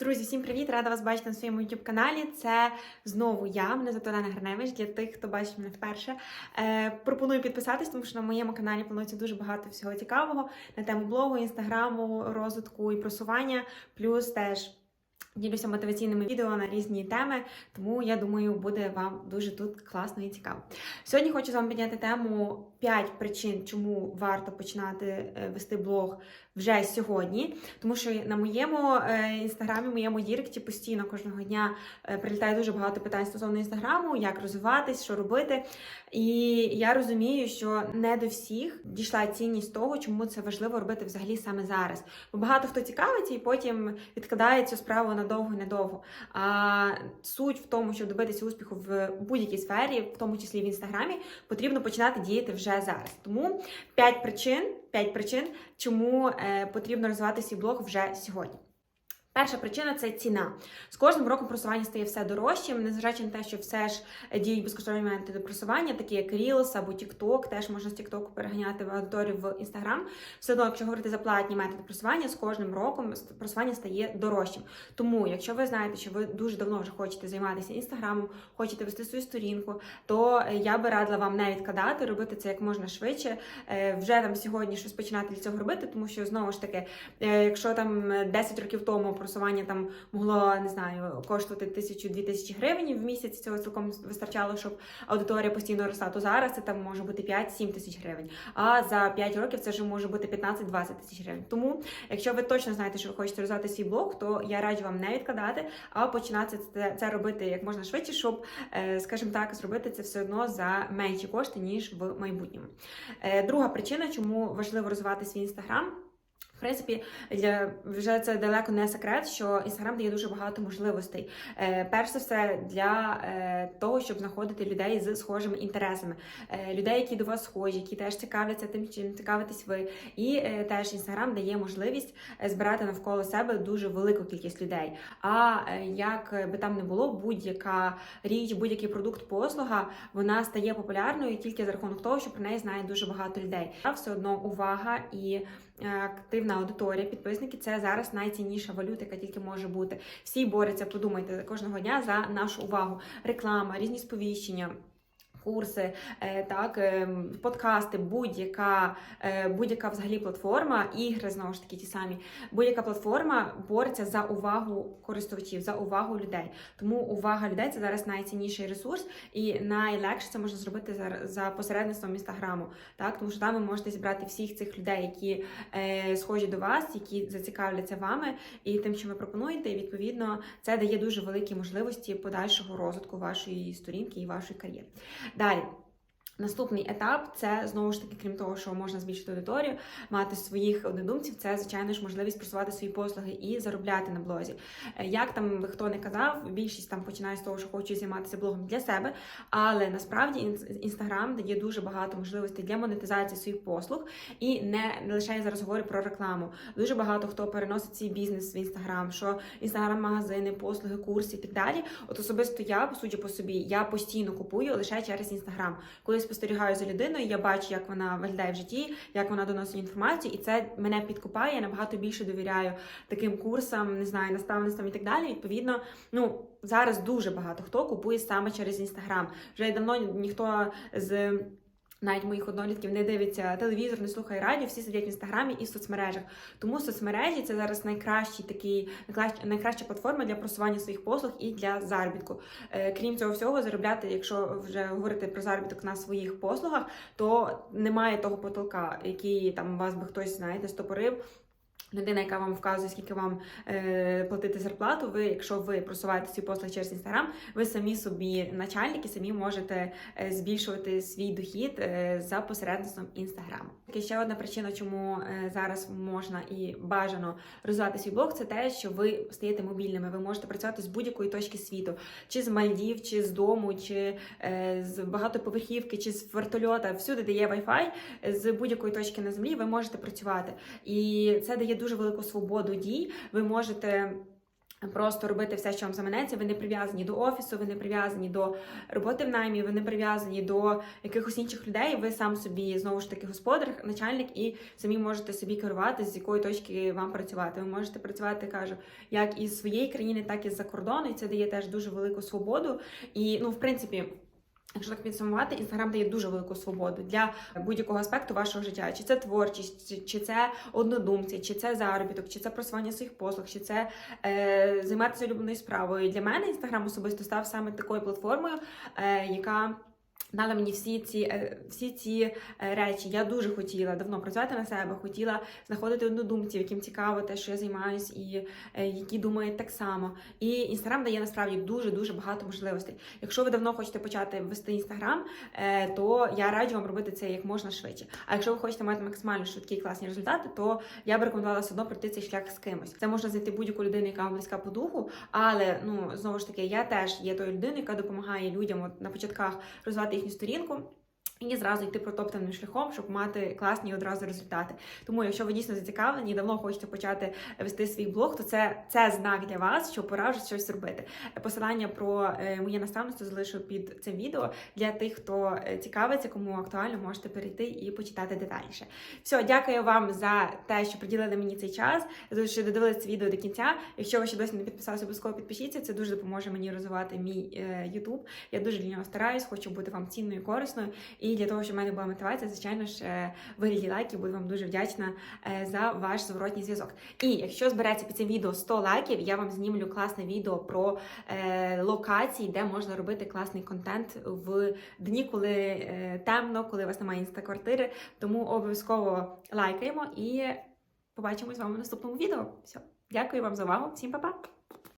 Друзі, всім привіт! Рада вас бачити на своєму youtube каналі. Це знову я, мене звати Олена Гриневич, для тих, хто бачить мене вперше. Е, пропоную підписатись, тому що на моєму каналі планується дуже багато всього цікавого на тему блогу, інстаграму, розвитку і просування, плюс теж. Ділюся мотиваційними відео на різні теми, тому я думаю, буде вам дуже тут класно і цікаво. Сьогодні хочу з вами підняти тему 5 причин, чому варто починати е, вести блог вже сьогодні. Тому що на моєму е, інстаграмі, моєму діректі постійно кожного дня е, прилітає дуже багато питань стосовно інстаграму, як розвиватись, що робити. І я розумію, що не до всіх дійшла цінність того, чому це важливо робити взагалі саме зараз. Бо багато хто цікавиться і потім відкладає цю справу надовго і недовго. А суть в тому, щоб добитися успіху в будь-якій сфері, в тому числі в інстаграмі, потрібно починати діяти вже зараз. Тому 5 причин, 5 причин, чому е, потрібно розвивати свій блог вже сьогодні. Перша причина це ціна. З кожним роком просування стає все дорожчим, незважаючи на те, що все ж діють безкоштовні методи просування, такі як Reels або TikTok, теж можна з TikTok переганяти в аудиторію в Instagram. Все одно, якщо говорити за платні методи просування, з кожним роком просування стає дорожчим. Тому, якщо ви знаєте, що ви дуже давно вже хочете займатися інстаграмом, хочете вести свою сторінку, то я би радила вам не відкладати, робити це як можна швидше. Е, Вже там сьогодні щось починати для цього робити, тому що знову ж таки, е, якщо там 10 років тому просування там могло не знаю коштувати тисячу-дві тисячі гривень в місяць. Цього цілком вистачало, щоб аудиторія постійно росла. То зараз це там може бути 5-7 тисяч гривень. А за 5 років це вже може бути 15-20 тисяч гривень. Тому, якщо ви точно знаєте, що ви хочете розвивати свій блог, то я раджу вам не відкладати, а починати це, це робити як можна швидше, щоб, е, скажімо так, зробити це все одно за менші кошти ніж в майбутньому. Е, Друга причина, чому важливо розвивати свій інстаграм. В принципі, вже це далеко не секрет, що інстаграм дає дуже багато можливостей. Е, перш за все, для е, того, щоб знаходити людей з схожими інтересами, е, людей, які до вас схожі, які теж цікавляться тим, чим цікавитесь ви. І теж інстаграм дає можливість збирати навколо себе дуже велику кількість людей. А як би там не було, будь-яка річ, будь-який продукт, послуга, вона стає популярною тільки за рахунок того, що про неї знає дуже багато людей. А все одно увага і активна аудиторія, підписники це зараз найцінніша валюта, яка тільки може бути. Всі борються, подумайте кожного дня за нашу увагу. Реклама, різні сповіщення. Курси, е, так, е, подкасти, будь-яка е, будь-яка взагалі платформа, ігри знову ж таки ті самі. Будь-яка платформа бореться за увагу користувачів, за увагу людей. Тому увага людей це зараз найцінніший ресурс, і найлегше це можна зробити за, за посередництвом інстаграму. Так, тому що там ви можете зібрати всіх цих людей, які е, схожі до вас, які зацікавляться вами і тим, що ви пропонуєте. І відповідно це дає дуже великі можливості подальшого розвитку вашої сторінки і вашої кар'єри. Далі. Наступний етап це знову ж таки, крім того, що можна збільшити аудиторію, мати своїх однодумців, це звичайно ж можливість просувати свої послуги і заробляти на блозі. Е, Як там хто не казав, більшість там починає з того, що хочу займатися блогом для себе, але насправді інстаграм дає дуже багато можливостей для монетизації своїх послуг і не, не лише я зараз говорю про рекламу. Дуже багато хто переносить свій бізнес в інстаграм, що інстаграм-магазини, послуги, курси і так далі. От особисто я, судя по собі, я постійно купую лише через інстаграм. Коли спостерігаю за людиною, я бачу, як вона виглядає в житті, як вона доносить інформацію, і це мене підкупає. Я набагато більше довіряю таким курсам, не знаю, наставництвам і так далі. Відповідно, ну зараз дуже багато хто купує саме через інстаграм. Вже давно ніхто з. Навіть моїх однолітків не дивиться телевізор, не слухає радіо, всі сидять в інстаграмі і в соцмережах. Тому соцмережі це зараз найкращий такий найкраща платформа для просування своїх послуг і для заробітку. Е, Крім цього всього, заробляти, якщо вже говорити про заробіток на своїх послугах, то немає того потолка, який там вас би хтось знаєте стопорив. Людина, яка вам вказує, скільки вам е, платити зарплату, ви, якщо ви просуваєте ці послуги через інстаграм, ви самі собі начальники, самі можете е, збільшувати свій дохід е, за посередництвом інстаграму. І ще одна причина, чому е, зараз можна і бажано розвивати свій блог, це те, що ви стаєте мобільними. Ви можете працювати з будь-якої точки світу, чи з Мальдів, чи з дому, чи е, з багатоповерхівки, чи з вертольота. Всюди, де є Wi-Fi, з будь-якої точки на землі, ви можете працювати. І це дає дуже велику свободу дій. Ви можете Просто робити все, що вам заманеться. Ви не прив'язані до офісу, ви не прив'язані до роботи в наймі, ви не прив'язані до якихось інших людей. Ви сам собі знову ж таки господар, начальник, і самі можете собі керувати, з якої точки вам працювати. Ви можете працювати, кажу, як із своєї країни, так і з-за кордону. І це дає теж дуже велику свободу. І ну, в принципі. Якщо так підсумувати, інстаграм дає дуже велику свободу для будь-якого аспекту вашого життя. Чи це творчість, чи, це однодумці, чи це заробіток, чи це просування своїх послуг, чи це е, займатися улюбленою справою. Для мене інстаграм особисто став саме такою платформою, е, яка дала мені всі ці, е, всі ці е, речі. Я дуже хотіла давно працювати на себе, хотіла знаходити однодумців, яким цікаво те, що я займаюсь, і е, які думають так само. І інстаграм дає насправді дуже дуже багато можливостей. Якщо ви давно хочете почати вести інстаграм, то я раджу вам робити це як можна швидше. А якщо ви хочете мати максимально швидкі і класні результати, то я б рекомендувала все одно пройти цей шлях з кимось. Це можна знайти будь-яку людину, яка вам близька по духу. Але ну знову ж таки, я теж є тою людиною, яка допомагає людям от, на початках розвивати їхню сторінку. І зразу йти протоптаним шляхом, щоб мати класні одразу результати. Тому, якщо ви дійсно зацікавлені і давно хочете почати вести свій блог, то це, це знак для вас, що пора вже щось робити. Посилання про е, моє наставництво залишу під цим відео для тих, хто е, цікавиться, кому актуально, можете перейти і почитати детальніше. Все, дякую вам за те, що приділили мені цей час, за що додивилися це відео до кінця. Якщо ви ще досі не підписалися, обов'язково підпишіться. Це дуже допоможе мені розвивати мій е, YouTube. Я дуже для нього стараюсь, хочу бути вам цінною і корисною. І для того, щоб в мене була мотивація, звичайно ж, е, вигляді лайків буду вам дуже вдячна е, за ваш зворотній зв'язок. І якщо збереться під цим відео 100 лайків, я вам знімлю класне відео про е, локації, де можна робити класний контент в дні, коли темно, коли у вас немає інстаквартири. Тому обов'язково лайкаємо і побачимось з вами в наступному відео. Все, дякую вам за увагу. Всім па-па!